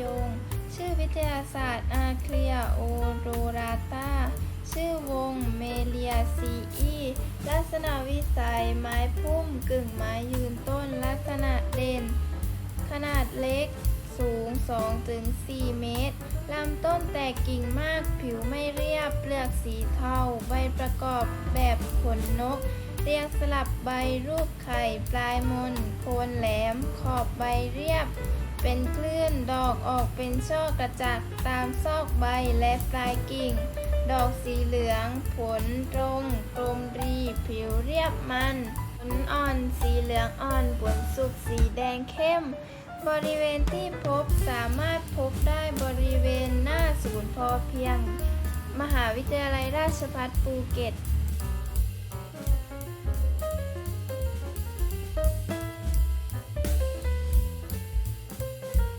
ยง ชื่อวิทยาศาสตร์อาเคลียโอโดราตาชื่อวงเมเลียซีอีลักษณะวิสัยไม้พุ่มกึ่งไม้ยืนต้นลักษณะเด่น ขนาดเล็กสูง 2-4 เมตร ลำต้นแตกกิ่งมากผิวไม่เรียบ เปลือกสีเทา ใบประกอบแบบขนนก เรียงสลับใบรูปไข่ ปลายมนโคนแหลม ขอบใบเรียบ เป็นคลื่นดอกออกเป็นช่อกระจักตามซอกใบและปลายกิ่ง ดอกสีเหลือง ผลตรงกลมรี ผิวเรียบมันผลอ่อนสีเหลืองอ่อนผลสุกสีแดงเข้ม บริเวณที่พบสามารถพบได้บริเวณหน้าศูนย์พอเพียง มหาวิทยาลัยราชภัฏภูเก็ต